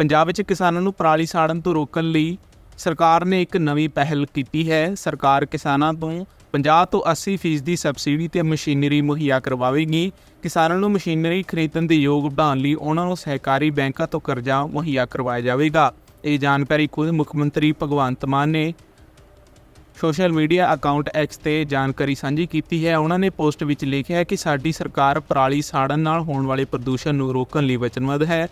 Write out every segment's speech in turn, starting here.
ਪੰਜਾਬ ਵਿੱਚ ਕਿਸਾਨਾਂ ਨੂੰ ਪਰਾਲੀ ਸਾੜਨ ਤੋਂ ਰੋਕਣ ਲਈ ਸਰਕਾਰ ਨੇ ਇੱਕ ਨਵੀਂ ਪਹਿਲ ਕੀਤੀ ਹੈ। ਸਰਕਾਰ ਕਿਸਾਨਾਂ ਤੋਂ 50 ਤੋਂ 80% ਫੀਸਦੀ ਸਬਸਿਡੀ ਤੇ ਮਸ਼ੀਨਰੀ ਮੁਹੱਈਆ ਕਰਵਾਵੇਗੀ। ਕਿਸਾਨਾਂ ਨੂੰ ਮਸ਼ੀਨਰੀ ਖਰੀਦਣ ਦੇ ਯੋਗ ਬਣਾਉਣ ਲਈ ਉਹਨਾਂ ਨੂੰ ਸਹਿਕਾਰੀ ਬੈਂਕਾਂ ਤੋਂ ਕਰਜ਼ਾ ਮੁਹੱਈਆ ਕਰਵਾਇਆ ਜਾਵੇਗਾ। ਇਹ ਜਾਣਕਾਰੀ ਖੁਦ ਮੁੱਖ ਮੰਤਰੀ ਭਗਵੰਤ ਮਾਨ ਨੇ ਸੋਸ਼ਲ ਮੀਡੀਆ ਅਕਾਊਂਟ ਐਕਸ ਤੇ ਜਾਣਕਾਰੀ ਸਾਂਝੀ ਕੀਤੀ ਹੈ। ਉਹਨਾਂ ਨੇ ਪੋਸਟ ਵਿੱਚ ਲਿਖਿਆ ਹੈ ਕਿ ਸਾਡੀ ਸਰਕਾਰ ਪਰਾਲੀ ਸਾੜਨ ਨਾਲ ਹੋਣ ਵਾਲੇ ਪ੍ਰਦੂਸ਼ਣ ਨੂੰ ਰੋਕਣ ਲਈ ਵਚਨਬੱਧ ਹੈ।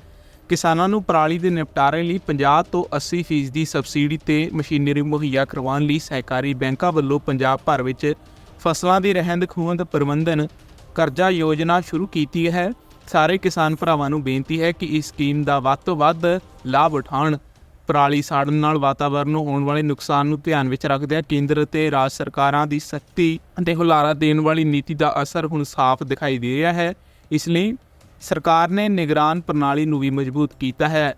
ਕਿਸਾਨਾਂ ਨੂੰ ਪਰਾਲੀ ਦੇ ਨਿਪਟਾਰੇ ਲਈ 50 ਤੋਂ 80% ਫੀਸਦੀ ਸਬਸਿਡੀ ਤੇ ਮਸ਼ੀਨਰੀ ਮੁਹੱਈਆ ਕਰਵਾਉਣ ਲਈ ਸਹਿਕਾਰੀ ਬੈਂਕਾਂ ਵੱਲੋਂ ਪੰਜਾਬ ਭਰ ਵਿੱਚ ਫਸਲਾਂ ਦੀ ਰਹਿੰਦ ਖੂੰਹਦ ਪ੍ਰਬੰਧਨ ਕਰਜ਼ਾ ਯੋਜਨਾ ਸ਼ੁਰੂ ਕੀਤੀ ਹੈ। ਸਾਰੇ ਕਿਸਾਨ ਭਰਾਵਾਂ ਨੂੰ ਬੇਨਤੀ ਹੈ ਕਿ ਇਸ ਸਕੀਮ ਦਾ ਵੱਧ ਤੋਂ ਵੱਧ ਲਾਭ ਉਠਾਉਣ, ਪਰਾਲੀ ਸਾੜਨ ਨਾਲ ਵਾਤਾਵਰਣ ਨੂੰ ਹੋਣ ਵਾਲੇ ਨੁਕਸਾਨ ਨੂੰ ਧਿਆਨ ਵਿੱਚ ਰੱਖਦਿਆਂ ਕੇਂਦਰ ਅਤੇ ਰਾਜ ਸਰਕਾਰਾਂ ਦੀ ਸਖਤੀ ਅਤੇ ਹੁਲਾਰਾ ਦੇਣ ਵਾਲੀ ਨੀਤੀ ਦਾ ਅਸਰ ਹੁਣ ਸਾਫ਼ ਦਿਖਾਈ ਦੇ ਰਿਹਾ ਹੈ। ਇਸ ਲਈ ਸਰਕਾਰ ਨੇ ਨਿਗਰਾਨ ਪ੍ਰਣਾਲੀ ਨੂੰ ਵੀ ਮਜ਼ਬੂਤ ਕੀਤਾ ਹੈ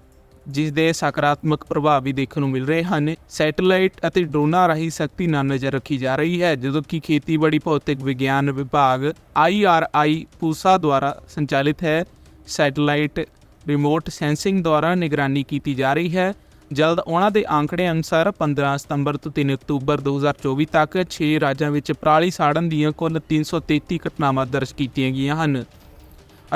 ਜਿਸ ਦੇ ਸਕਾਰਾਤਮਕ ਪ੍ਰਭਾਵ ਵੀ ਦੇਖਣ ਨੂੰ ਮਿਲ ਰਹੇ ਹਨ। ਸੈਟੇਲਾਈਟ ਅਤੇ ਡਰੋਨਾਂ ਰਾਹੀਂ ਸਖਤੀ ਨਾਲ ਨਜ਼ਰ ਰੱਖੀ ਜਾ ਰਹੀ ਹੈ, ਜਦੋਂ ਕਿ ਖੇਤੀਬਾੜੀ, ਭੌਤਿਕ ਵਿਗਿਆਨ ਵਿਭਾਗ ਆਈਆਰਆਈ ਪੂਸਾ ਦੁਆਰਾ ਸੰਚਾਲਿਤ ਹੈ। ਸੈਟੇਲਾਈਟ ਰਿਮੋਟ ਸੈਂਸਿੰਗ ਦੁਆਰਾ ਨਿਗਰਾਨੀ ਕੀਤੀ ਜਾ ਰਹੀ ਹੈ। ਜਲਦ ਉਹਨਾਂ ਦੇ ਆંકੜੇ ਅਨੁਸਾਰ 15 ਸਤੰਬਰ ਤੋਂ 3 ਅਕਤੂਬਰ 2024 ਤੱਕ 6 ਰਾਜਾਂ ਵਿੱਚ ਪਰਾਲੀ ਸਾੜਨ ਦੀਆਂ ਕੁੱਲ 333 ਘਟਨਾਵਾਂ ਦਰਜ ਕੀਤੀਆਂ ਗਈਆਂ ਹਨ।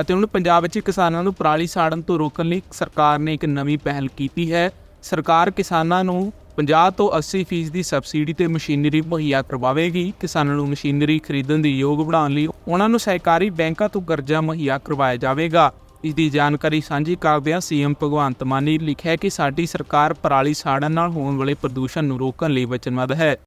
ਅਤੇ ਹੁਣ ਪੰਜਾਬ ਵਿੱਚ ਕਿਸਾਨਾਂ ਨੂੰ ਪਰਾਲੀ ਸਾੜਨ ਤੋਂ ਰੋਕਣ ਲਈ ਸਰਕਾਰ ਨੇ ਇੱਕ ਨਵੀਂ ਪਹਿਲ ਕੀਤੀ ਹੈ। ਸਰਕਾਰ ਕਿਸਾਨਾਂ ਨੂੰ 50 ਤੋਂ 80% ਫੀਸਦੀ ਸਬਸਿਡੀ ਤੇ ਮਸ਼ੀਨਰੀ ਮੁਹੱਈਆ ਕਰਵਾਵੇਗੀ। ਕਿਸਾਨਾਂ ਨੂੰ ਮਸ਼ੀਨਰੀ ਖਰੀਦਣ ਦੇ ਯੋਗ ਬਣਾਉਣ ਲਈ ਉਹਨਾਂ ਨੂੰ ਸਹਿਕਾਰੀ ਬੈਂਕਾਂ ਤੋਂ ਕਰਜ਼ਾ ਮੁਹੱਈਆ ਕਰਵਾਇਆ ਜਾਵੇਗਾ। ਇਸ ਦੀ ਜਾਣਕਾਰੀ ਸਾਂਝੀ ਕਰਦਿਆਂ ਸੀਐਮ ਭਗਵੰਤ ਮਾਨ ਨੇ ਲਿਖਿਆ ਕਿ ਸਾਡੀ ਸਰਕਾਰ ਪਰਾਲੀ ਸਾੜਨ ਨਾਲ ਹੋਣ ਵਾਲੇ ਪ੍ਰਦੂਸ਼ਣ ਨੂੰ ਰੋਕਣ ਲਈ ਵਚਨਬੱਧ ਹੈ।